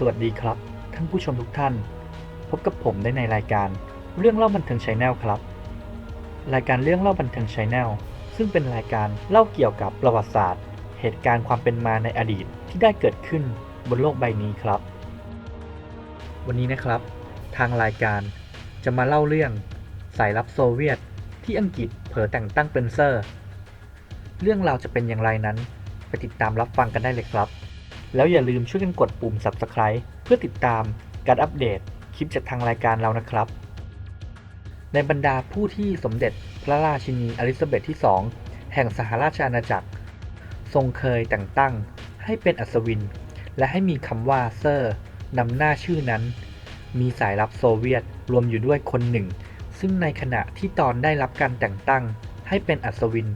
สวัสดีครับ ท่านผู้ชมทุกท่าน พบกับผมได้ในรายการเรื่องเล่าบันเทิงชาแนลครับ รายการเรื่องเล่าบันเทิงชาแนลซึ่งเป็นรายการเล่าเกี่ยวกับประวัติศาสตร์ เหตุการณ์ความเป็นมาในอดีตที่ได้เกิดขึ้นบนโลกใบนี้ครับ วันนี้นะครับ ทางรายการจะมาเล่าเรื่องสายลับโซเวียต ที่อังกฤษเผลอแต่งตั้งเป็นเซอร์ เรื่องราวจะเป็นอย่างไรนั้น ไปติดตามรับฟังกันได้เลยครับ แล้วอย่าลืมช่วยกันกดปุ่ม Subscribe เพื่อติดตามการอัปเดตคลิปจากทางรายการเรานะครับ ในบรรดาผู้ที่สมเด็จพระราชินีอลิซาเบธที่ 2 แห่งสหราชอาณาจักร ทรงเคยแต่งตั้งให้เป็นอัศวิน และให้มีคำว่าเซอร์นำหน้าชื่อนั้น มีสายลับโซเวียตรวมอยู่ด้วยคนหนึ่ง ซึ่งในขณะที่ตอนได้รับการแต่งตั้งให้เป็นอัศวิน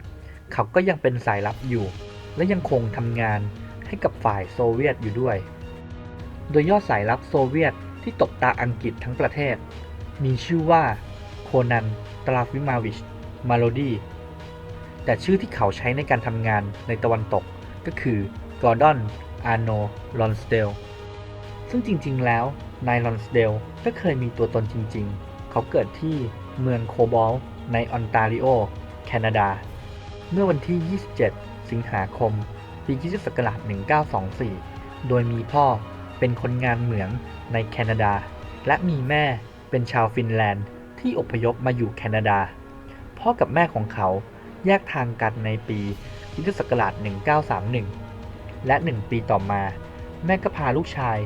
เขาก็ยังเป็นสายลับอยู่ และยังคงทำงาน ให้กับฝ่ายโซเวียตอยู่ด้วย โดยยอดสายลับโซเวียตที่ตกตาอังกฤษทั้งประเทศ มีชื่อว่าโคนันตราฟิมาวิช มาโลดี แต่ชื่อที่เขาใช้ในการทำงานในตะวันตกก็คือกอร์ดอน อาร์โน ลอนสเดล ซึ่งจริงๆ แล้ว นายลอนสเดลก็เคยมีตัวตนจริงๆ เขาเกิดที่เมืองโคบอลในออนตาริโอ แคนาดา เมื่อวันที่ 27 สิงหาคม ปีคริสตศักราช 1924 โดยมีพ่อเป็นคนงานเหมืองในแคนาดา และมีแม่เป็นชาวฟินแลนด์ที่อพยพมาอยู่แคนาดา พ่อกับแม่ของเขาแยกทางกันในปีคริสตศักราช 1931 และ 1 ปีต่อมา แม่ก็พาลูกชาย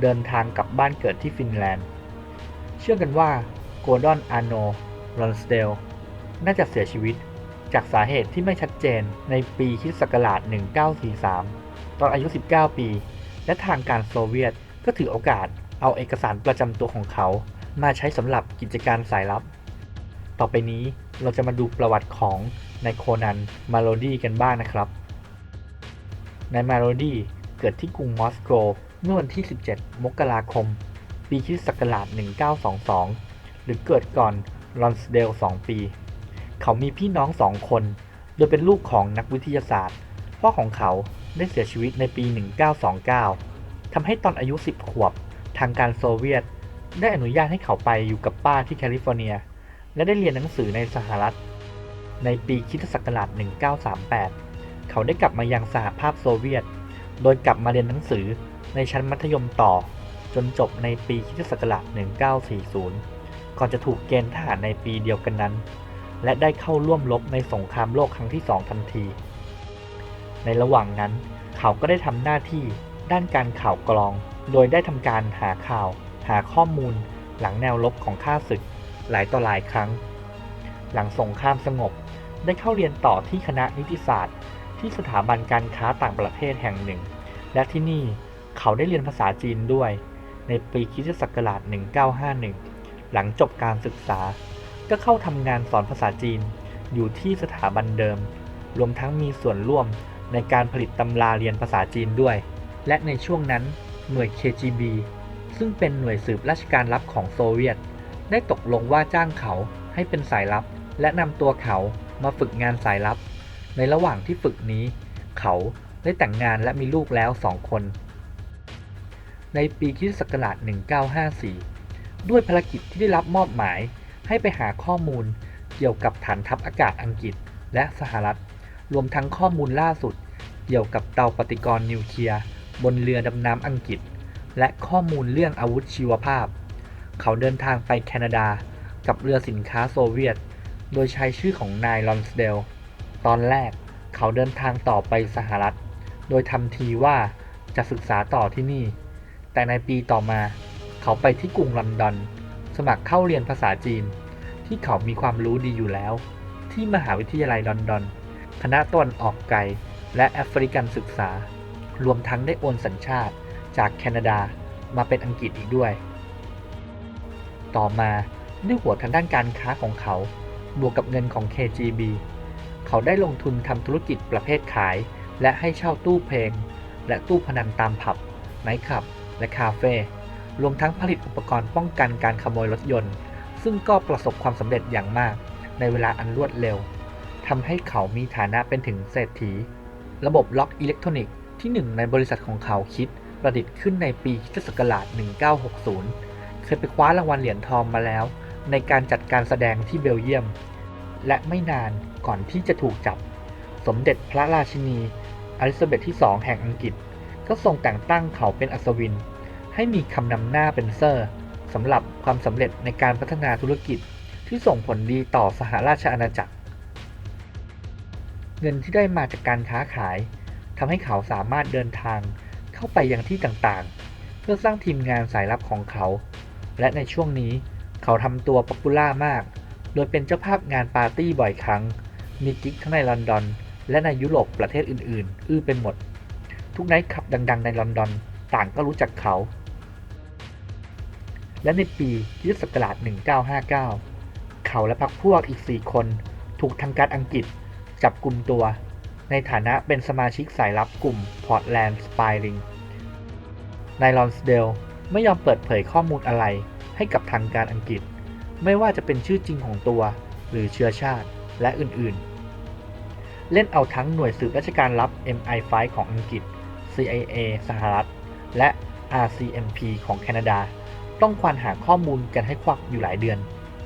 เดินทางกลับบ้านเกิดที่ฟินแลนด์ เชื่อกันว่าโกลดอนอาร์โนรอนสเดลน่าจะเสียชีวิต จากสาเหตุที่ไม่ชัดเจนในปีคิศักราช1943 ตอนอายุ 19 ปี และทางการโซเวียตก็ถือโอกาสเอาเอกสารประจำตัวของเขา มาใช้สำหรับกิจการสายลับ ต่อไปนี้เราจะมาดูประวัติของนายโคนัน มาโลดีกันบ้างนะครับ นายมาโลดีเกิดที่กรุงมอสโกเมื่อวันที่ 17 มกราคม ปีคิศักราช1922 หรือเกิดก่อนลอนสเดล 2 ปี เขามีพี่น้องสองคน โดยเป็นลูกของนักวิทยาศาสตร์ พ่อของเขาได้เสียชีวิตในปี 1929ทำให้ตอนอายุ 10 ขวบ ทางการโซเวียต ได้อนุญาตให้เขาไปอยู่กับป้าที่แคลิฟอร์เนีย และได้เรียนหนังสือในสหรัฐ ในปีคิศักราช 1938 เขาได้กลับมายังสหภาพโซเวียต โดยกลับมาเรียนหนังสือในชั้นมัธยมต่อ จนจบในปีคิศักราช 1940 ก่อนจะถูกเกณฑ์ทหารในปีเดียวกันนั้น และได้เข้าร่วมรบในสงครามโลกครั้งที่สองทันที ในระหว่างนั้น เขาก็ได้ทำหน้าที่ด้านการข่าวกรอง โดยได้ทำการหาข่าว หาข้อมูล หลังแนวรบของข้าศึก หลายต่อหลายครั้ง หลังสงครามสงบ ได้เข้าเรียนต่อที่คณะนิติศาสตร์ ที่สถาบันการค้าต่างประเทศแห่งหนึ่ง และที่นี่เขาได้เรียนภาษาจีนด้วย ในปีคิศักราช1951 หลังจบการศึกษา ก็เข้าทำงานสอนภาษาจีน อยู่ที่สถาบันเดิม รวมทั้งมีส่วนร่วมในการผลิตตำราเรียนภาษาจีนด้วย และในช่วงนั้นหน่วย KGB ซึ่งเป็นหน่วยสืบราชการลับของโซเวียต ได้ตกลงว่าจ้างเขาให้เป็นสายลับ และนำตัวเขามาฝึกงานสายลับ ในระหว่างที่ฝึกนี้ เขาได้แต่งงานและมีลูกแล้วสองคน ในปีคริสตศักราช1954 ด้วยภารกิจที่ได้รับมอบหมาย ให้ไปหาข้อมูลเกี่ยวกับฐานทัพอากาศอังกฤษและสหรัฐ รวมทั้งข้อมูลล่าสุด เกี่ยวกับเตาปฏิกรณ์นิวเคลียร์บนเรือดำน้ำอังกฤษ และข้อมูลเรื่องอาวุธชีวภาพ เขาเดินทางไปแคนาดากับเรือสินค้าโซเวียต โดยใช้ชื่อของนายลอนสเดล ตอนแรกเขาเดินทางต่อไปสหรัฐ โดยทำทีว่าจะศึกษาต่อที่นี่ แต่ในปีต่อมา เขาไปที่กรุงลอนดอน สมัครเข้าเรียนภาษาจีน ที่เขามีความรู้ดีอยู่แล้ว ที่มหาวิทยาลัยลอนดอน คณะตะวันออกไกล และแอฟริกันศึกษา รวมทั้งได้โอนสัญชาติจากแคนาดามาเป็นอังกฤษอีกด้วย ต่อมาด้วยหัวทางด้านการค้าของเขา บวกกับเงินของ KGB เขาได้ลงทุนทำธุรกิจประเภทขาย และให้เช่าตู้เพลง และตู้พนันตามผับไนท์คลับ และคาเฟ่ รวมทั้งผลิตอุปกรณ์ป้องกันการขโมยรถยนต์ ซึ่งก็ประสบความสำเร็จอย่างมากในเวลาอันรวดเร็วทำให้เขามีฐานะเป็นถึงเศรษฐี ระบบล็อกอิเล็กทรอนิกส์ที่หนึ่งในบริษัทของเขาคิดประดิษฐ์ขึ้นในปีคริสตศักราช1960 เคยไปคว้ารางวัลเหรียญทองมาแล้ว ในการจัดการแสดงที่เบลเยียม และไม่นานก่อนที่จะถูกจับ สมเด็จพระราชินีอลิซาเบธที่ 2 แห่งอังกฤษ ก็ทรงแต่งตั้งเขาเป็นอัศวิน ให้มีคำนำหน้าเป็นเซอร์ สำหรับความสำเร็จในการพัฒนาธุรกิจที่ส่งผลดีต่อสหราชอาณาจักร เงินที่ได้มาจากการค้าขายทำให้เขาสามารถเดินทางเข้าไปยังที่ต่างๆ เพื่อสร้างทีมงานสายลับของเขา และในช่วงนี้เขาทำตัวป๊อปปูล่ามาก โดยเป็นเจ้าภาพงานปาร์ตี้บ่อยครั้ง มีกิ๊กทั้งในลอนดอน และในยุโรปประเทศอื่นๆ อื้อไปหมด ทุกไนท์คลับดัง ๆ ในลอนดอน ต่างก็รู้จักเขา และในปีคริสตศักราช 1959 เขาและพรรคพวกอีก 4 คนถูกทางการอังกฤษจับกลุ่มตัว ในฐานะเป็นสมาชิกสายลับกลุ่ม Portland Spying นายลอนสเดลไม่ยอมเปิดเผยข้อมูลอะไรให้กับทางการอังกฤษ ไม่ว่าจะเป็นชื่อจริงของตัวหรือเชื้อชาติและอื่นๆ เล่นเอาทั้งหน่วยสืบราชการลับ MI5 ของอังกฤษ CIA สหรัฐ และ RCMP ของแคนาดา ต้องควานหาข้อมูลกันให้ควักอยู่หลายเดือน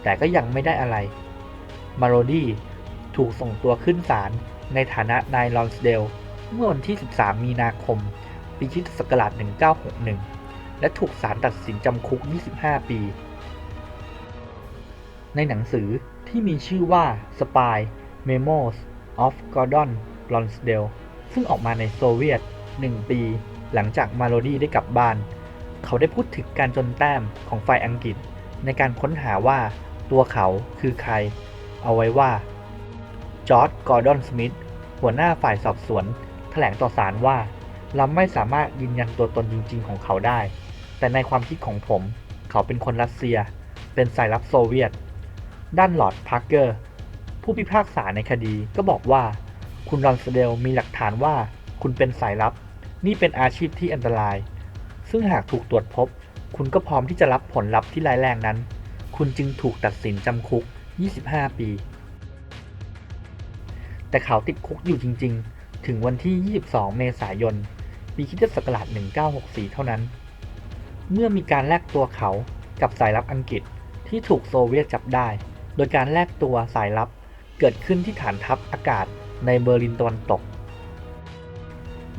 แต่ก็ยังไม่ได้อะไร มาโรดี้ถูกส่งตัวขึ้นศาลในฐานะนายลอนสเดล เมื่อวันที่ 13 มีนาคม ปีคริสตศักราช1961 และถูกศาลตัดสินจำคุก 25 ปี ในหนังสือที่มีชื่อว่า Spy Memos of Gordon Lonsdale ซึ่งออกมาในโซเวียต 1 ปี หลังจากมาโรดี้ได้กลับบ้าน เขาได้พูดถึงการจนแต้มของฝ่ายอังกฤษ ในการค้นหาว่าตัวเขาคือใคร เอาไว้ว่าจอร์ดกอร์ดอนสมิธหัวหน้าฝ่ายสอบสวน แถลงต่อศาลว่า เราไม่สามารถยืนยันตัวตนจริง ๆ ของเขาได้ แต่ในความคิดของผม เขาเป็นคนรัสเซีย เป็นสายลับโซเวียต ด้านลอร์ดพาร์เกอร์ ผู้พิพากษาในคดีก็บอกว่า คุณรอนสเดลมีหลักฐานว่าคุณเป็นสายลับ นี่เป็นอาชีพที่อันตราย ซึ่งหากถูกตรวจพบ คุณก็พร้อมที่จะรับผลลัพธ์ที่ร้ายแรงนั้น คุณจึงถูกตัดสินจำคุก 25 ปี แต่เขาติดคุกอยู่จริง ๆ ถึงวันที่ 22 เมษายน ปีคริสตศักราช1964 เท่านั้น เมื่อมีการแลกตัวเขากับสายลับอังกฤษที่ถูกโซเวียตจับได้ โดยการแลกตัวสายลับเกิดขึ้นที่ฐานทัพอากาศในเบอร์ลินตะวันตก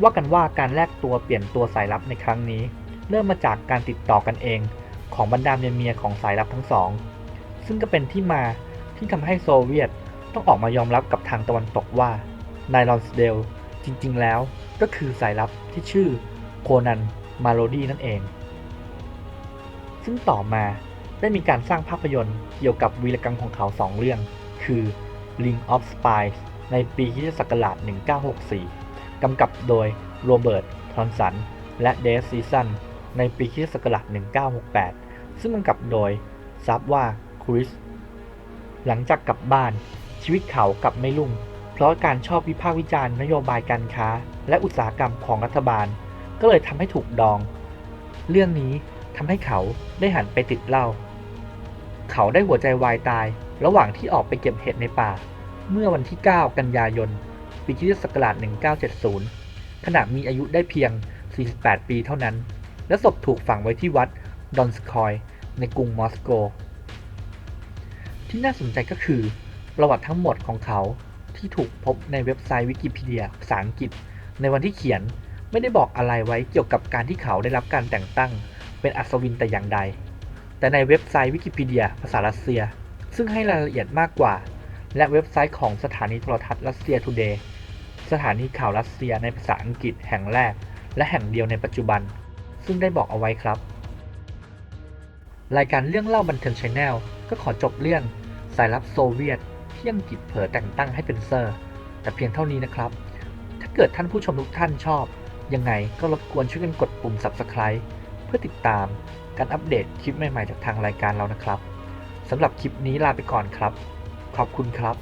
ว่ากันว่าการแลกตัวเปลี่ยนตัวสายลับในครั้งนี้ เริ่มมาจากการติดต่อกันเอง ของบรรดาเมียๆของสายลับทั้งสอง ซึ่งก็เป็นที่มาที่ทำให้โซเวียตต้องออกมายอมรับกับทางตะวันตกว่านายลอนสเดลจริง ๆ แล้วก็คือสายลับที่ชื่อโคนันมาโรดีนั่นเอง ซึ่งต่อมาได้มีการสร้างภาพยนตร์เกี่ยวกับวีรกรรมของเขาสองเรื่อง คือ Ring of Spies ในปีคริสตศักราช1964 กำกับโดยโรเบิร์ต ทอนสัน และเดฟซีซัน ในปีคริสตศักราช1968 ซึ่งกำกับโดยซับว่าคริส หลังจากกลับบ้าน ชีวิตเขากลับไม่รุ่ง เพราะการชอบวิพากษ์วิจารณ์นโยบายการค้า และอุตสาหกรรมของรัฐบาล ก็เลยทำให้ถูกดอง เรื่องนี้ทำให้เขาได้หันไปติดเหล้า เขาได้หัวใจวายตาย ระหว่างที่ออกไปเก็บเห็ดในป่า เมื่อวันที่ 9 กันยายน ปีคริสตศักราช1970 ขณะมีอายุได้เพียง 48 ปีเท่านั้น และศพถูกฝังไว้ที่วัดดอนสคอย ในกรุงมอสโก ที่น่าสนใจก็คือ ประวัติทั้งหมดของเขาที่ถูกพบในเว็บไซต์วิกิพีเดียภาษาอังกฤษ ในวันที่เขียนไม่ได้บอกอะไรไว้เกี่ยวกับการที่เขาได้รับการแต่งตั้ง เป็นอัศวินแต่อย่างใด แต่ในเว็บไซต์วิกิพีเดียภาษารัสเซีย ซึ่งให้รายละเอียดมากกว่า และเว็บไซต์ของสถานีโทรทัศน์รัสเซียทูเดย์สถานีข่าวรัสเซียในภาษาอังกฤษแห่งแรก และแห่งเดียวในปัจจุบัน ซึ่งได้บอกเอาไว้ครับ รายการเรื่องเล่าบันเทิงชาแนลก็ขอจบเรื่องสายลับโซเวียตที่อังกฤษเผลอแต่งตั้งให้เป็นเซอร์ แต่เพียงเท่านี้นะครับ ถ้าเกิดท่านผู้ชมทุกท่านชอบ ยังไงก็รบกวนช่วยกันกดปุ่ม Subscribe เพื่อติดตามการอัปเดตคลิปใหม่ๆจากทางรายการเรานะครับสำหรับคลิปนี้ลาไปก่อนครับ ขอบคุณครับ